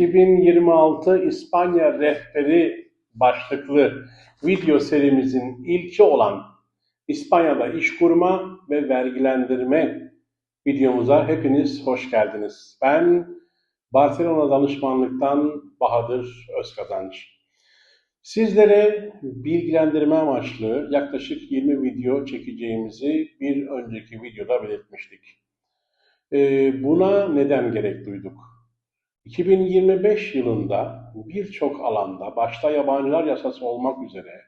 2026 İspanya Rehberi başlıklı video serimizin ilki olan İspanya'da iş kurma ve vergilendirme videomuza hepiniz hoş geldiniz. Ben Barcelona danışmanlıktan Bahadır Özkazanç. Sizlere bilgilendirme amaçlı yaklaşık 20 video çekeceğimizi bir önceki videoda belirtmiştik. Ee, Buna neden gerek duyduk? 2025 yılında birçok alanda, başta yabancılar yasası olmak üzere,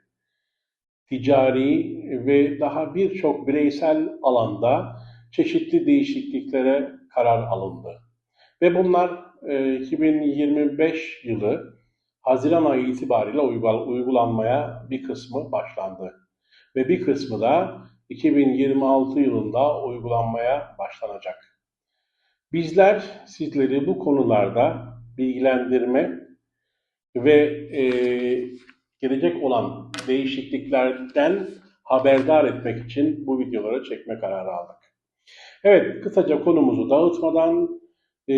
ticari ve daha birçok bireysel alanda çeşitli değişikliklere karar alındı. Ve bunlar e, 2025 yılı Haziran ayı itibariyle uygul- uygulanmaya bir kısmı başlandı. Ve bir kısmı da 2026 yılında uygulanmaya başlanacak. Bizler sizleri bu konularda bilgilendirme ve e, gelecek olan değişikliklerden haberdar etmek için bu videoları çekme kararı aldık. Evet, kısaca konumuzu dağıtmadan e,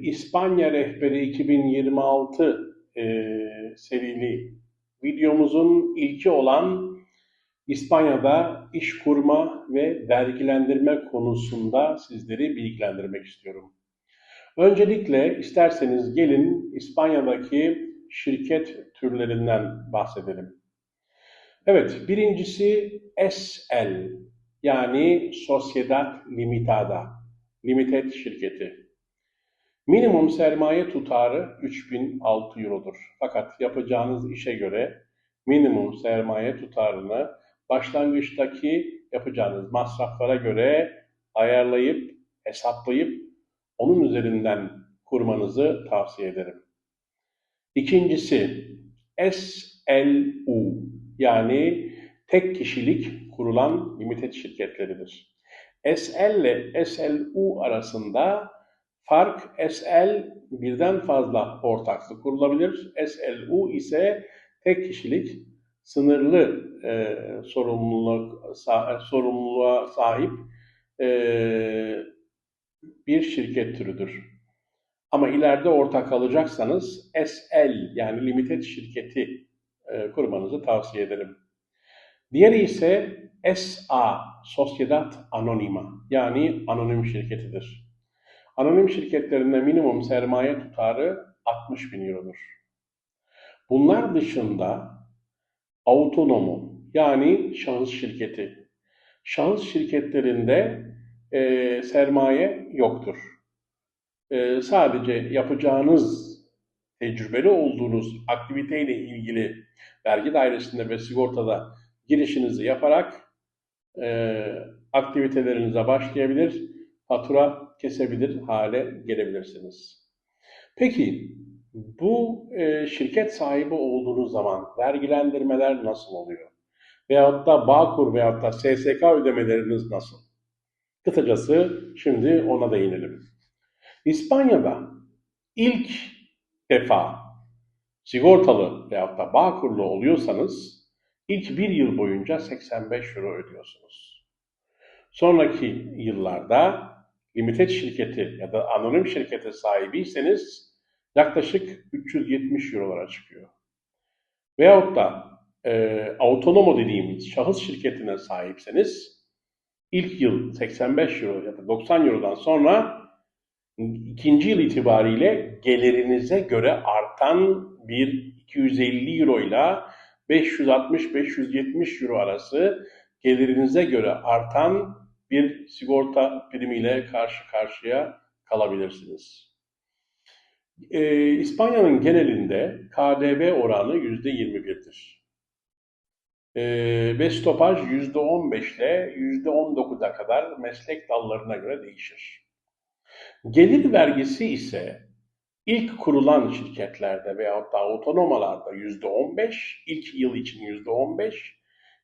İspanya Rehberi 2026 e, serili videomuzun ilki olan İspanya'da iş kurma ve vergilendirme konusunda sizleri bilgilendirmek istiyorum. Öncelikle isterseniz gelin İspanya'daki şirket türlerinden bahsedelim. Evet, birincisi SL yani Sociedad Limitada, Limited şirketi. Minimum sermaye tutarı 3006 Euro'dur. Fakat yapacağınız işe göre minimum sermaye tutarını başlangıçtaki yapacağınız masraflara göre ayarlayıp, hesaplayıp onun üzerinden kurmanızı tavsiye ederim. İkincisi SLU yani tek kişilik kurulan limited şirketleridir. SL ile SLU arasında fark SL birden fazla ortaklık kurulabilir. SLU ise tek kişilik sınırlı e, sorumluluk sa- sorumluluğa sahip e, bir şirket türüdür. Ama ileride ortak alacaksanız SL yani limited şirketi e, kurmanızı tavsiye ederim. Diğeri ise SA, Sociedad Anonima yani anonim şirketidir. Anonim şirketlerinde minimum sermaye tutarı 60 bin eurodur. Bunlar dışında autonomo yani şahıs şirketi. Şahıs şirketlerinde e, sermaye yoktur. E, sadece yapacağınız, tecrübeli olduğunuz aktiviteyle ilgili vergi dairesinde ve sigortada girişinizi yaparak e, aktivitelerinize başlayabilir, fatura kesebilir hale gelebilirsiniz. Peki bu e, şirket sahibi olduğunuz zaman vergilendirmeler nasıl oluyor? Veyahut da Bağkur veyahut da SSK ödemeleriniz nasıl? Kısacası şimdi ona değinelim. İspanya'da ilk defa sigortalı veyahut da Bağkurlu oluyorsanız ilk bir yıl boyunca 85 euro ödüyorsunuz. Sonraki yıllarda limited şirketi ya da anonim şirkete sahibiyseniz yaklaşık 370 eurolara çıkıyor. Veyahut da e, autonomo dediğimiz şahıs şirketine sahipseniz ilk yıl 85 euro ya da 90 eurodan sonra ikinci yıl itibariyle gelirinize göre artan bir 250 euro ile 560-570 euro arası gelirinize göre artan bir sigorta primiyle karşı karşıya kalabilirsiniz. Ee, İspanya'nın genelinde KDV oranı %21'dir. Ee, ve stopaj %15 ile %19'a kadar meslek dallarına göre değişir. Gelir vergisi ise ilk kurulan şirketlerde veyahut da otonomalarda %15, ilk yıl için %15,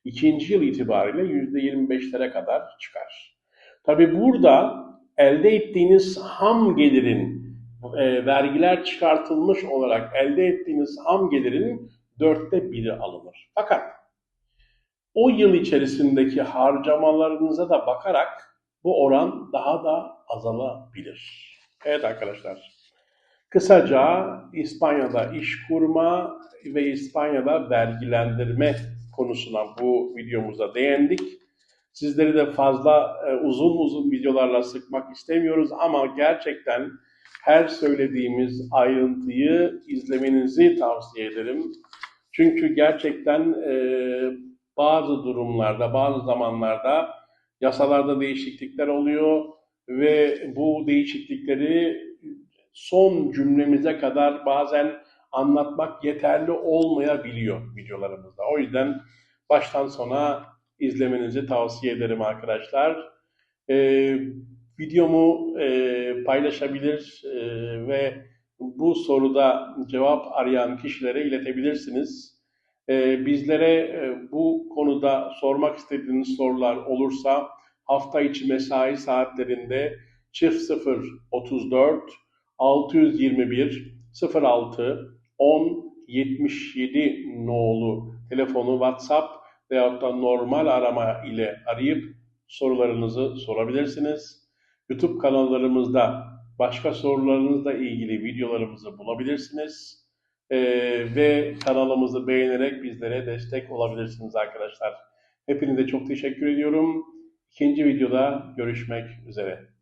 ikinci yıl itibariyle %25'lere kadar çıkar. Tabi burada elde ettiğiniz ham gelirin e, vergiler çıkartılmış olarak elde ettiğiniz ham gelirin dörtte biri alınır. Fakat o yıl içerisindeki harcamalarınıza da bakarak bu oran daha da azalabilir. Evet arkadaşlar. Kısaca İspanya'da iş kurma ve İspanya'da vergilendirme konusuna bu videomuzda değindik. Sizleri de fazla e, uzun uzun videolarla sıkmak istemiyoruz ama gerçekten her söylediğimiz ayrıntıyı izlemenizi tavsiye ederim. Çünkü gerçekten e, bazı durumlarda, bazı zamanlarda yasalarda değişiklikler oluyor ve bu değişiklikleri son cümlemize kadar bazen anlatmak yeterli olmayabiliyor videolarımızda. O yüzden baştan sona izlemenizi tavsiye ederim arkadaşlar. Ee, videomu e, paylaşabilir e, ve bu soruda cevap arayan kişilere iletebilirsiniz. Ee, bizlere e, bu konuda sormak istediğiniz sorular olursa hafta içi mesai saatlerinde çift 0 34 621 06 10 77 nolu telefonu WhatsApp veyahut da normal arama ile arayıp sorularınızı sorabilirsiniz. YouTube kanallarımızda başka sorularınızla ilgili videolarımızı bulabilirsiniz. Ee, ve kanalımızı beğenerek bizlere destek olabilirsiniz arkadaşlar. Hepinize çok teşekkür ediyorum. İkinci videoda görüşmek üzere.